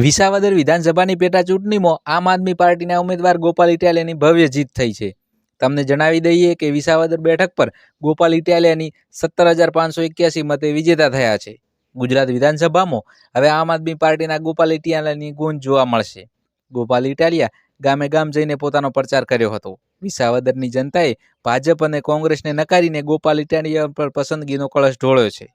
વિસાવદર વિધાનસભાની પેટા ચૂંટણીમાં આમ આદમી પાર્ટીના ઉમેદવાર ગોપાલ ઇટાલિયાની ભવ્ય જીત થઈ છે. તમને જણાવી દઈએ કે વિસાવદર બેઠક પર ગોપાલ ઇટાલિયાની સત્તર હજાર પાંચસો એક્યાસી મતે વિજેતા થયા છે. ગુજરાત વિધાનસભામાં હવે આમ આદમી પાર્ટીના ગોપાલ ઇટાલિયાની ગુંજ જોવા મળશે. ગોપાલ ઇટાલિયા ગામે ગામ જઈને પોતાનો પ્રચાર કર્યો હતો. વિસાવદરની જનતાએ ભાજપ અને કોંગ્રેસને નકારીને ગોપાલ ઇટાલિયા પર પસંદગીનો કળશ ઢોળ્યો છે.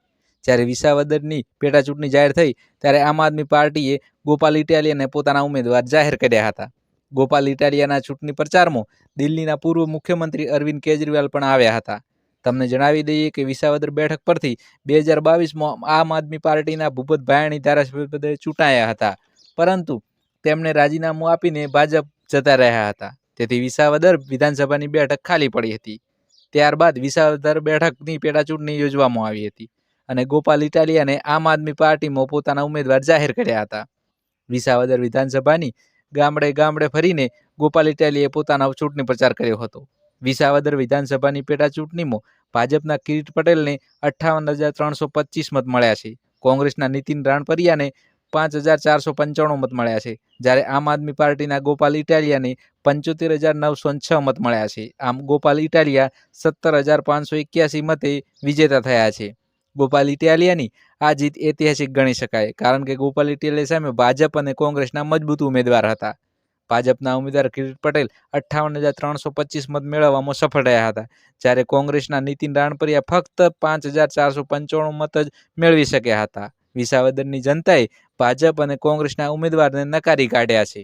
જ્યારે વિસાવદરની પેટાચૂંટણી જાહેર થઈ, ત્યારે આમ આદમી પાર્ટીએ ગોપાલ ઇટાલિયાને પોતાના ઉમેદવાર જાહેર કર્યા હતા. ગોપાલ ઇટાલિયાના ચૂંટણી પ્રચારમાં દિલ્હીના પૂર્વ મુખ્યમંત્રી અરવિંદ કેજરીવાલ પણ આવ્યા હતા. તમને જણાવી દઈએ કે વિસાવદર બેઠક પરથી બે હજાર બાવીસમાં આમ આદમી પાર્ટીના ભૂપત ભાયાણી ધારાસભ્ય ચૂંટાયા હતા. પરંતુ તેમણે રાજીનામું આપીને ભાજપ જતા રહ્યા હતા. તેથી વિસાવદર વિધાનસભાની બેઠક ખાલી પડી હતી. ત્યારબાદ વિસાવદર બેઠકની પેટાચૂંટણી યોજવામાં આવી હતી. અને ગોપાલ ઇટાલિયાને આમ આદમી પાર્ટીમાં પોતાના ઉમેદવાર જાહેર કર્યા હતા. વિસાવદર વિધાનસભાની ગામડે ગામડે ફરીને ગોપાલ ઇટાલીએ પોતાનો ચૂંટણી પ્રચાર કર્યો હતો. વિસાવદર વિધાનસભાની પેટા ચૂંટણીમાં ભાજપના કિરીટ પટેલને અઠ્ઠાવન હજાર ત્રણસો પચીસ મત મળ્યા છે. કોંગ્રેસના નીતિન રાણપરિયાને પાંચ હજાર ચારસો પંચાણું મત મળ્યા છે. જ્યારે આમ આદમી પાર્ટીના ગોપાલ ઇટાલિયાને પંચોતેર હજાર નવસો છ મત મળ્યા છે. આમ ગોપાલ ઇટાલિયા સત્તર હજાર પાંચસો એક્યાસી મતે વિજેતા થયા છે. ગોપાલ ઇટાલિયાની આ જીત ઐતિહાસિક ગણી શકાય. કારણ કે ગોપાલ ઇટાલિયા સામે ભાજપ અને કોંગ્રેસના મજબૂત ઉમેદવાર હતા. ભાજપના ઉમેદવાર કિરીટ પટેલ અઠ્ઠાવન હજાર ત્રણસો પચીસ મત મેળવવામાં સફળ રહ્યા હતા. જ્યારે કોંગ્રેસના નીતિન રાણપરિયા ફક્ત પાંચ હજાર ચારસો પંચાણું મત જ મેળવી શક્યા હતા. વિસાવદરની જનતાએ ભાજપ અને કોંગ્રેસના ઉમેદવારને નકારી કાઢ્યા છે.